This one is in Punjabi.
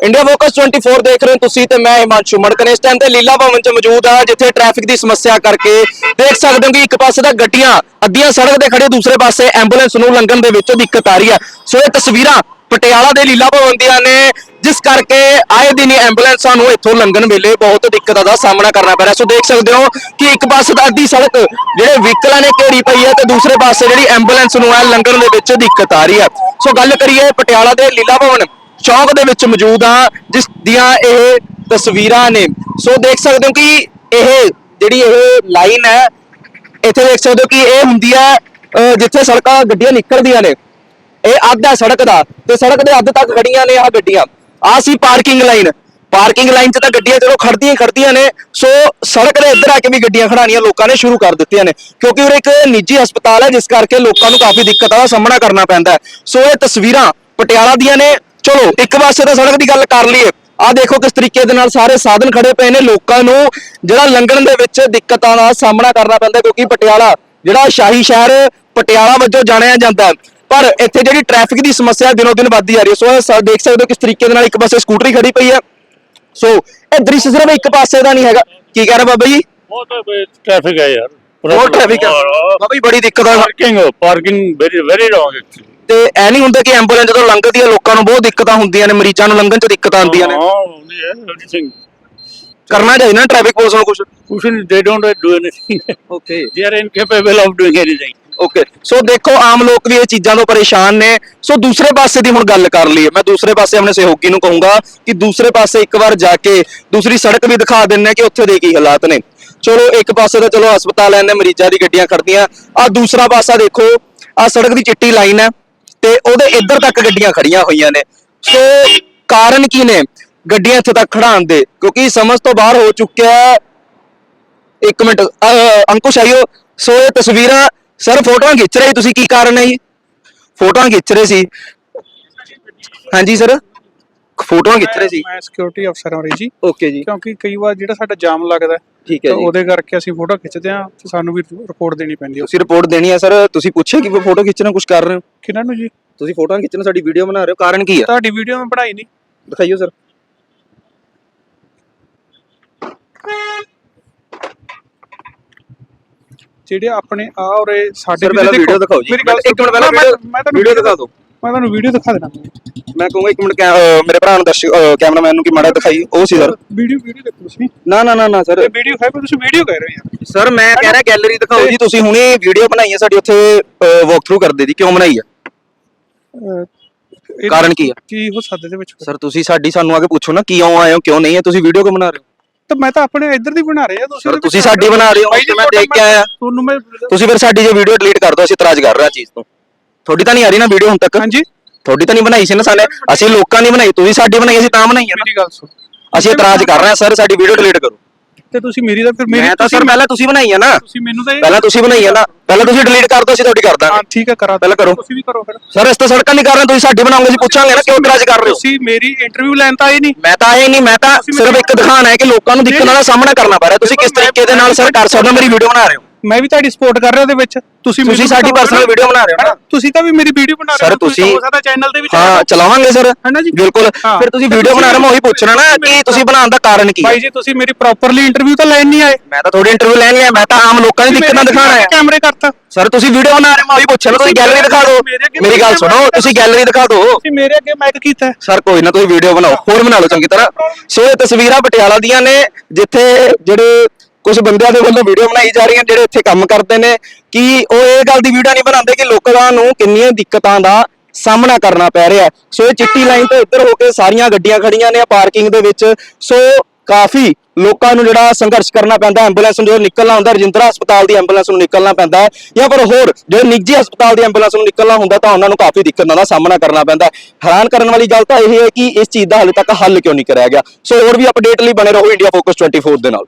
ਇੰਡੀਆ ਫੋਕਸ 24 ਦੇਖ ਰਹੇ ਹੋ ਤੁਸੀਂ ਤੇ ਮੈਂ ਹਿਮਾਂਸ਼ੂ ਮੜਕਨ ਇਸ ਟਾਈਮ ਤੇ ਲੀਲਾ ਭਵਨ 'ਚ ਮੌਜੂਦ ਆ, ਜਿੱਥੇ ਟ੍ਰੈਫਿਕ ਦੀ ਸਮੱਸਿਆ ਕਰਕੇ ਦੇਖ ਸਕਦੇ ਹੋ ਕਿ ਇੱਕ ਪਾਸੇ ਤਾਂ ਗੱਡੀਆਂ ਅੱਧੀਆਂ ਸੜਕ ਤੇ ਖੜੇ ਦੂਸਰੇ ਪਾਸੇ ਐਂਬੂਲੈਂਸ ਨੂੰ ਲੰਘਣ ਦੇ ਵਿੱਚ ਦਿੱਕਤ ਆ ਰਹੀ ਹੈ ਸੋ ਇਹ ਤਸਵੀਰਾਂ ਪਟਿਆਲਾ ਦੇ ਲੀਲਾ ਭਵਨ ਦੀਆਂ ਨੇ, ਜਿਸ ਕਰਕੇ ਆਏ ਦਿਨ ਹੀ ਐਂਬੂਲੈਂਸਾਂ ਨੂੰ ਇੱਥੋਂ ਲੰਘਣ ਵੇਲੇ ਬਹੁਤ ਦਿੱਕਤਾਂ ਦਾ ਸਾਹਮਣਾ ਕਰਨਾ ਪੈ ਰਿਹਾ। ਸੋ ਦੇਖ ਸਕਦੇ ਹੋ ਕਿ ਇੱਕ ਪਾਸੇ ਤਾਂ ਅੱਧੀ ਸੜਕ ਜਿਹੜੇ ਵਹੀਕਲਾਂ ਨੇ ਘੇਰੀ ਪਈ ਹੈ ਤੇ ਦੂਸਰੇ ਪਾਸੇ ਜਿਹੜੀ ਐਂਬੂਲੈਂਸ ਨੂੰ ਹੈ, ਲੰਘਣ ਦੇ ਵਿੱਚ ਦਿੱਕਤ ਆ ਰਹੀ ਹੈ ਸੋ ਗੱਲ ਕਰੀਏ ਪਟਿਆਲਾ ਦੇ ਲੀਲਾ ਭਵਨ ਚੌਂਕ ਦੇ ਵਿੱਚ ਮੌਜੂਦ ਆ ਜਿਸ ਦੀਆਂ ਇਹ ਤਸਵੀਰਾਂ ਨੇ। ਸੋ ਦੇਖ ਸਕਦੇ ਹੋ ਕਿ ਇਹ ਜਿਹੜੀ ਇਹ ਲਾਈਨ ਹੈ, ਇੱਥੇ ਦੇਖ ਸਕਦੇ ਹੋ ਕਿ ਇਹ ਹੁੰਦੀ ਹੈ ਜਿੱਥੇ ਸੜਕਾਂ ਗੱਡੀਆਂ ਨਿਕਲਦੀਆਂ ਨੇ। ਇਹ ਅੱਧ ਹੈ ਸੜਕ ਦਾ ਤੇ ਸੜਕ ਦੇ ਅੱਧ ਤੱਕ ਖੜੀਆਂ ਨੇ ਆਹ ਗੱਡੀਆਂ। ਆ ਸੀ ਪਾਰਕਿੰਗ ਲਾਈਨ। ਪਾਰਕਿੰਗ ਲਾਈਨ 'ਚ ਤਾਂ ਗੱਡੀਆਂ ਚਲੋ ਖੜਦੀਆਂ ਖੜਦੀਆਂ ਨੇ। ਸੋ ਸੜਕ ਦੇ ਇੱਧਰ ਆ ਕੇ ਵੀ ਗੱਡੀਆਂ ਖੜਾਉਣੀਆਂ ਲੋਕਾਂ ਨੇ ਸ਼ੁਰੂ ਕਰ ਦਿੱਤੀਆਂ ਨੇ। ਕਿਉਂਕਿ ਉਹ ਇੱਕ ਨਿੱਜੀ ਹਸਪਤਾਲ ਹੈ, ਜਿਸ ਕਰਕੇ ਲੋਕਾਂ ਨੂੰ ਕਾਫੀ ਦਿੱਕਤਾਂ ਦਾ ਸਾਹਮਣਾ ਕਰਨਾ ਪੈਂਦਾ ਸੋ ਇਹ ਤਸਵੀਰਾਂ ਪਟਿਆਲਾ ਦੀਆਂ ਨੇ। ਚਲੋ ਇੱਕ ਪਾਸੇ ਤਾਂ ਸੜਕ ਦੀ ਗੱਲ ਕਰ ਲਈਏ। ਆ ਦੇਖੋ ਕਿਸ ਤਰੀਕੇ ਦੇ ਨਾਲ ਸਾਰੇ ਸਾਧਨ ਖੜੇ ਪਏ ਨੇ ਲੋਕਾਂ ਨੂੰ ਜਿਹੜਾ ਲੰਘਣ ਦੇ ਵਿੱਚ ਦਿੱਕਤਾਂ ਦਾ ਸਾਹਮਣਾ ਕਰਨਾ ਪੈਂਦਾ ਕਿਉਂਕਿ ਪਟਿਆਲਾ ਜਿਹੜਾ ਸ਼ਾਹੀ ਸ਼ਹਿਰ ਪਟਿਆਲਾ ਵਜੋਂ ਜਾਣਿਆ ਜਾਂਦਾ ਹੈ। ਪਰ ਇੱਥੇ ਜਿਹੜੀ ਟ੍ਰੈਫਿਕ ਦੀ ਸਮੱਸਿਆ ਦਿਨੋ ਦਿਨ ਵੱਧਦੀ ਜਾ ਰਹੀ ਹੈ। ਸੋ ਦੇਖ ਸਕਦੇ ਹੋ ਕਿਸ ਤਰੀਕੇ ਦੇ ਨਾਲ ਇੱਕ ਪਾਸੇ ਸਕੂਟਰੀ ਖੜੀ ਪਈ ਹੈ। ਸੋ ਇਹ ਦ੍ਰਿਸ਼ ਸਿਰਫ ਇੱਕ ਪਾਸੇ ਦਾ ਨਹੀਂ ਹੈਗਾ। ਕੀ ਕਹਿ ਰਹੇ ਬਾਬਾ ਜੀ? ਬਹੁਤ ਟ੍ਰੈਫਿਕ ਹੈ ਯਾਰ। ਬਹੁਤ ਟ੍ਰੈਫਿਕ ਹੈ। ਬਾਬਾ ਜੀ ਬੜੀ ਦਿੱਕਤ ਆ। Parking parking very very wrong actually ਤੇ ਐ ਨਹੀਂ ਹੁੰਦਾ ਕਿ ਐਂਬੂਲੈਂਸ ਜਦੋਂ ਲੰਘਦੀ ਹੈ ਲੋਕਾਂ ਨੂੰ ਬਹੁਤ ਦਿੱਕਤਾਂ ਹੁੰਦੀਆਂ ਨੇ ਮਰੀਜ਼ਾਂ ਨੂੰ ਲੰਘਣ 'ਚ ਦਿੱਕਤਾਂ ਆਉਂਦੀਆਂ ਨੇ। ਹਾਂ ਕਰਨਾ ਚਾਹੀਦਾ ਟ੍ਰੈਫਿਕ ਪੁਲਿਸ ਨੂੰ ਕੁਝ ਨਹੀਂ they don't do anything okay they are incapable of doing anything okay so ਦੇਖੋ ਆਮ ਲੋਕ ਵੀ ਇਹ ਚੀਜ਼ਾਂ ਤੋਂ ਪਰੇਸ਼ਾਨ ਨੇ। ਸੋ ਦੂਸਰੇ ਪਾਸੇ ਦੀ ਹੁਣ ਗੱਲ ਕਰ ਲਈਏ। ਮੈਂ ਦੂਸਰੇ ਪਾਸੇ ਆਪਣੇ ਸਹਿਯੋਗੀ ਨੂੰ ਕਹੂੰਗਾ ਕਿ ਦੂਸਰੇ ਪਾਸੇ ਇੱਕ ਵਾਰ ਜਾ ਕੇ ਦੂਸਰੀ ਸੜਕ ਵੀ ਦਿਖਾ ਦਿੰਨੇ ਕਿ ਉੱਥੇ ਦੇ ਕੀ ਹਾਲਾਤ ਨੇ। ਚਲੋ ਇੱਕ ਪਾਸੇ ਤਾਂ ਚਲੋ ਹਸਪਤਾਲ ਐ ਨੇ ਮਰੀਜ਼ਾਂ ਦੀ ਗੱਡੀਆਂ ਖੜਦੀਆਂ ਆ ਦੂਸਰਾ ਪਾਸਾ ਦੇਖੋ ਆ ਸੜਕ ਦੀ ਚਿੱਟੀ ਲਾਈਨ ਹੈ। ਤੇ ਉਹਦੇ ਇੱਧਰ ਤੱਕ ਗੱਡੀਆਂ ਖੜੀਆਂ ਹੋਈਆਂ ਨੇ। ਸੋ ਕਾਰਨ ਕੀ ਨੇ? ਗੱਡੀਆਂ ਇੱਥੇ ਤੱਕ ਖੜਾਉਣ ਦੇ ਕਿਉਂਕਿ ਸਮਝ ਤੋਂ ਬਾਹਰ ਹੋ ਚੁੱਕਿਆ ਹੈ। ਇੱਕ ਮਿੰਟ ਅਹ, ਅੰਕੁਸ਼ ਆਇਓ। ਸੋ ਇਹ ਤਸਵੀਰਾਂ ਸਰ ਫੋਟੋਆਂ ਖਿੱਚ ਰਹੇ ਤੁਸੀਂ ਕੀ ਕਾਰਨ ਹੈ ਜੀ ਫੋਟੋਆਂ ਖਿੱਚ ਰਹੇ ਸੀ। ਹਾਂਜੀ ਸਰ? ਫੋਟੋਆਂ ਰਹੇ ਸੀ? ਮੈਂ ਸਿਕਿਉਰਿਟੀ ਅਫਸਰ ਹਾਂ ਜੀ ਓਕੇ ਜੀ। ਕਿਉਂਕਿ ਕਈ ਵਾਰ ਜਿਹੜਾ ਸਾਡਾ ਜਾਮ ਲੱਗਦਾ ਠੀਕ ਹੈ ਜੀ। ਉਹਦੇ ਕਰਕੇ ਅਸੀਂ ਫੋਟੋ ਖਿੱਚਦੇ ਹਾਂ ਤੇ ਸਾਨੂੰ ਵੀ ਰਿਪੋਰਟ ਦੇਣੀ ਪੈਂਦੀ ਹੈ। ਤੁਸੀਂ ਰਿਪੋਰਟ ਦੇਣੀ ਹੈ ਸਰ? ਤੁਸੀਂ ਪੁੱਛਿਆ ਕਿ ਫੋਟੋ ਖਿੱਚਣਾ ਕੁਝ ਕਰ ਰਹੇ ਹੋ? ਕਿਹਨਾਂ ਨੂੰ ਜੀ? ਤੁਸੀਂ ਫੋਟੋਆਂ ਖਿੱਚਣਾ ਸਾਡੀ ਵੀਡੀਓ ਬਣਾ ਰਹੇ ਹੋ। ਕਾਰਨ ਕੀ ਹੈ? ਤੁਹਾਡੀ ਵੀਡੀਓ ਮੈਂ ਬਣਾਈ ਨਹੀਂ। ਦਿਖਾਈਓ ਸਰ। ਜਿਹੜੇ ਆਪਣੇ ਆ ਔਰੇ ਸਾਡੇ ਵੀਡੀਓ ਦਿਖਾਓ ਜੀ। ਇੱਕ ਮਿੰਟ ਪਹਿਲਾਂ ਵੀਡੀਓ ਦਿਖਾ ਦਿਓ। ਮੈਂ ਤੁਹਾਨੂੰ ਵੀਡੀਓ ਦਿਖਾ ਦੇਣਾ। ਮੈਂ ਕਹੂੰਗਾ ਇੱਕ ਮਿੰਟ ਕੈ- ਅਹ ਮੇਰੇ ਭਰਾ ਨੂੰ ਦਰਸ਼ਕ ਕੈਮਰਾਮੈਨ ਨੂੰ ਕਿ ਮਾੜਾ ਦਿਖਾਈ। ਉਹ ਸੀ ਸਰ ਵੀਡੀਓ ਵੀਡੀਓ ਦੇਖੋ ਤੁਸੀਂ? ਨਾ ਨਾ ਨਾ ਨਾ ਸਰ ਇਹ ਵੀਡੀਓ ਹੈ ਪਰ ਤੁਸੀਂ ਵੀਡੀਓ ਕਹਿ ਰਹੇ ਹੋ। ਯਾਰ ਸਰ ਮੈਂ ਕਹਿ ਰਿਹਾ ਗੈਲਰੀ ਦਿਖਾਓ ਜੀ। ਤੁਸੀਂ ਹੁਣੇ ਵੀਡੀਓ ਬਣਾਈ ਹੈ ਸਾਡੀ ਉੱਥੇ ਵਾਕ ਥਰੂ ਕਰਦੇ ਦੀ ਕਿਉਂ ਬਣਾਈ ਹੈ? ਅਹ, ਇਹ- ਕਾਰਨ ਕੀ ਹੈ? ਕੀ ਹੋ ਸਕਦੇ ਦੇ ਵਿੱਚ? ਸਰ ਤੁਸੀਂ ਸਾਡੀ ਸਾਨੂੰ ਆ ਕੇ ਪੁੱਛੋ ਨਾ ਕਿਉਂ ਆਏ ਹੋ ਕਿਉਂ ਨਹੀਂ ਹੈ? ਤੁਸੀਂ ਵੀਡੀਓ ਕਿਉਂ ਬਣਾ ਰਹੇ ਹੋ? ਤਾਂ ਮੈਂ ਤਾਂ ਆਪਣੇ ਇੱਧਰ ਦੀ ਬਣਾ ਰਿਹਾ ਤੁਸੀਂ ਉਹਦੇ ਤੁਸੀਂ ਵਿੱਚ ਸਾਡੀ ਬਣਾ ਰਹੇ ਹੋ ਬਾਈ ਤੇ ਜੀ, ਮੈਂ ਦੇਖ ਕੇ ਆਇਆ। ਤੁਹਾਨੂੰ ਮੈਂ ਤੁਸੀਂ ਫਿਰ ਸਾਡੀ ਜੇ ਵੀਡੀਓ ਡਿਲੀਟ ਕਰ ਦਿਓ ਅਸੀਂ ਇਤਰਾਜ਼ ਕਰ ਰਹੇ ਹਾਂ ਚੀਜ਼ ਤੋਂ। ਤੁਹਾਡੀ ਤਾਂ ਨਹੀਂ ਆ ਰਹੀ ਨਾ ਵੀਡੀਓ ਹੁਣ ਤੱਕ? ਹਾਂਜੀ। ਤੁਹਾਡੀ ਤਾਂ ਨਹੀਂ ਬਣਾਈ ਸੀ ਨਾ ਸਾਨੇ ਅਸੀਂ ਲੋਕਾਂ ਦੀ ਬਣਾਈ ਤੁਸੀਂ ਸਾਡੀ ਬਣਾਈ ਅਸੀਂ ਤਾਂ ਬਣਾਈ ਹੈ ਨਾ। ਮੇਰੀ ਗੱਲ ਸੁਣ। ਅਸੀਂ ਇਤਰਾਜ਼ ਕਰ ਰਹੇ ਹਾਂ ਸਰ ਸਾਡੀ ਵੀਡੀਓ ਡਿਲੀਟ ਕਰੋ। ਤੇ ਤੁਸੀਂ ਮੇਰੀ ਤਾਂ ਫਿਰ ਮੇਰੀ ਮੈਂ ਤਾਂ ਸਰ ਪਹਿਲਾਂ ਤੁਸੀਂ ਬਣਾਈ ਹੈ ਨਾ। ਤੁਸੀਂ ਮੈਨੂੰ ਤਾਂ ਪਹਿਲਾਂ ਤੁਸੀਂ ਬਣਾਈ ਹੈ ਨਾ। ਪਹਿਲਾਂ ਤੁਸੀਂ ਡਿਲੀਟ ਕਰ ਦਿਓ ਅਸੀਂ ਤੁਹਾਡੀ ਕਰ ਦਾਂਗੇ। ਹਾਂ ਠੀਕ ਹੈ ਕਰਾ ਦਿਓ। ਪਹਿਲਾਂ ਕਰੋ। ਤੁਸੀਂ ਵੀ ਕਰੋ ਫਿਰ। ਸਰ ਇਸ ਤਾਂ ਸੜਕਾਂ ਨਹੀਂ ਕਰ ਰਹੇ ਤੁਸੀਂ ਸਾਡੀ ਬਣਾਓਗੇ ਅਸੀਂ ਪੁੱਛਾਂਗੇ ਨਾ ਕਿਉਂ ਇਤਰਾਜ਼ ਕਰ ਰਹੇ ਹੋ। ਤੁਸੀਂ ਮੇਰੀ ਇੰਟਰਵਿਊ ਲੈਣ ਤਾਂ ਆਏ ਨਹੀਂ। ਮੈਂ ਤਾਂ ਆਏ ਨਹੀਂ ਮੈਂ ਤਾਂ ਸਿਰਫ ਇੱਕ ਦਿਖਾਣਾ ਹੈ ਕਿ ਲੋਕਾਂ ਨੂੰ ਦਿੱਕਤਾਂ ਦਾ ਸਾਹਮਣਾ ਕਰਨਾ ਪੈ ਰਿਹਾ। ਤੁਸੀਂ ਕਿਸ ਤਰੀਕੇ ਦੇ ਨਾਲ ਸਰ ਕਰ ਸਕਦੇ ਹੋ ਮੇਰੀ ਵੀਡੀਓ ਬਣਾ ਰਹੇ ਹੋ? ਮੈਂ ਵੀ ਤੁਹਾਡੀ ਸਪੋਰਟ ਕਰ ਰਿਹਾ ਉਹਦੇ ਵਿੱਚ। ਤੁਸੀਂ ਤੁਸੀਂ ਸਾਡੀ ਪਰਸਨਲ। ਵੀਡੀਓ ਬਣਾ ਰਹੇ ਹੋ ਨਾ। ਤੁਸੀਂ ਤਾਂ ਵੀ ਮੇਰੀ ਵੀਡੀਓ ਬਣਾ ਰਹੇ ਹੋ। ਤੁਸੀਂ- ਹੋ ਸਕਦਾ ਚੈਨਲ ਤੇ ਵੀ ਹਾਂ ਚਲਾਵਾਂਗੇ ਸਰ ਹੈਨਾ ਜੀ? ਬਿਲਕੁਲ। ਫਿਰ ਤੁਸੀਂ ਵੀਡੀਓ ਬਣਾ ਰਹੇ ਹੋ ਮੈਂ ਉਹੀ ਪੁੱਛਣਾ ਨਾ ਤੁਸੀਂ ਕਿ ਤੁਸੀਂ ਬਣਾਉਣ ਦਾ ਕਾਰਨ ਕੀ ਹੈ? ਭਾਈ ਜੀ ਤੁਸੀਂ ਮੇਰੀ ਪ੍ਰੋਪਰਲੀ ਇੰਟਰਵਿਊ ਤਾਂ ਲੈਣ ਨਹੀਂ ਆਏ। ਮੈਂ ਤਾਂ ਤੁਹਾਡੀ ਇੰਟਰਵਿਊ ਲੈਣ ਲਿਆ ਮੈਂ ਤਾਂ ਆਮ ਲੋਕਾਂ ਦੀ ਦਿੱਕਤਾਂ ਦਿਖਾਣਾ ਹੈ ਕੈਮਰੇ ਕਰਤਾ। ਸਰ ਤੁਸੀਂ ਵੀਡੀਓ ਬਣਾ ਰਹੇ ਮੈਂ ਉਹੀ ਪੁੱਛਣਾ ਤੁਸੀਂ ਗੈਲਰੀ ਦਿਖਾ ਦਿਓ। ਮੇਰੇ ਗੱਲ ਸੁਣੋ ਤੁਸੀਂ ਗੈਲਰੀ ਦਿਖਾ ਦਿਓ। ਤੁਸੀਂ ਮੇਰੇ ਅੱਗੇ ਮਾਈਕ ਕੀਤਾ। ਸਰ ਕੋਈ ਨਾ ਤੁਸੀਂ ਵੀਡੀਓ ਬਣਾਓ। ਹੋਰ ਬਣਾ ਲਓ ਚੰਗੀ ਤਰ੍ਹਾਂ। ਸੋ ਇਹ ਤਸਵੀਰਾਂ ਪਟਿਆਲਾ ਦੀਆਂ ਨੇ ਜਿੱਥੇ ਜਿਹੜੇ ਕੁਝ ਬੰਦਿਆਂ ਦੇ ਵੱਲੋਂ ਵੀਡੀਓ ਬਣਾਈ ਜਾ ਰਹੀਆਂ ਜਿਹੜੇ ਇੱਥੇ ਕੰਮ ਕਰਦੇ ਨੇ, ਕਿ ਉਹ ਇਹ ਗੱਲ ਦੀ ਵੀਡੀਓ ਨਹੀਂ ਬਣਾਉਂਦੇ ਕਿ ਲੋਕਾਂ ਨੂੰ ਕਿੰਨੀਆਂ ਦਿੱਕਤਾਂ ਦਾ ਸਾਹਮਣਾ ਕਰਨਾ ਪੈ ਰਿਹਾ ਸੋ ਇਹ ਚਿੱਟੀ ਲਾਈਨ ਤੋਂ ਇੱਧਰ ਹੋ ਕੇ ਸਾਰੀਆਂ ਗੱਡੀਆਂ ਖੜੀਆਂ ਨੇ ਪਾਰਕਿੰਗ ਦੇ ਵਿੱਚ, ਸੋ ਕਾਫੀ ਲੋਕਾਂ ਨੂੰ ਜਿਹੜਾ ਸੰਘਰਸ਼ ਕਰਨਾ ਪੈਂਦਾ ਐਂਬੂਲੈਂਸ ਨੂੰ ਜਦੋਂ ਨਿਕਲਣਾ ਹੁੰਦਾ, ਰਜਿੰਦਰਾ ਹਸਪਤਾਲ ਦੀ ਐਂਬੂਲੈਂਸ ਨੂੰ ਨਿਕਲਣਾ ਪੈਂਦਾ ਹੈ ਜਾਂ ਫਿਰ ਹੋਰ ਜਿਹੜੇ ਨਿੱਜੀ ਹਸਪਤਾਲ ਦੀ ਐਂਬੂਲੈਂਸ ਨੂੰ ਨਿਕਲਣਾ ਹੁੰਦਾ ਤਾਂ ਉਹਨਾਂ ਨੂੰ ਕਾਫੀ ਦਿੱਕਤਾਂ ਦਾ ਸਾਹਮਣਾ ਕਰਨਾ ਪੈਂਦਾ ਹੈਰਾਨ ਕਰਨ ਵਾਲੀ ਗੱਲ ਤਾਂ ਇਹ ਹੈ ਕਿ ਇਸ ਚੀਜ਼ ਦਾ ਹਾਲੇ ਤੱਕ ਹੱਲ ਕਿਉਂ ਨਹੀਂ ਕਰਿਆ ਗਿਆ? ਸੋ ਹੋਰ ਵੀ ਅਪਡੇਟ ਲਈ ਬਣੇ ਰਹੋ ਇੰਡੀਆ ਫੋਕਸ 24 ਦੇ ਨਾਲ।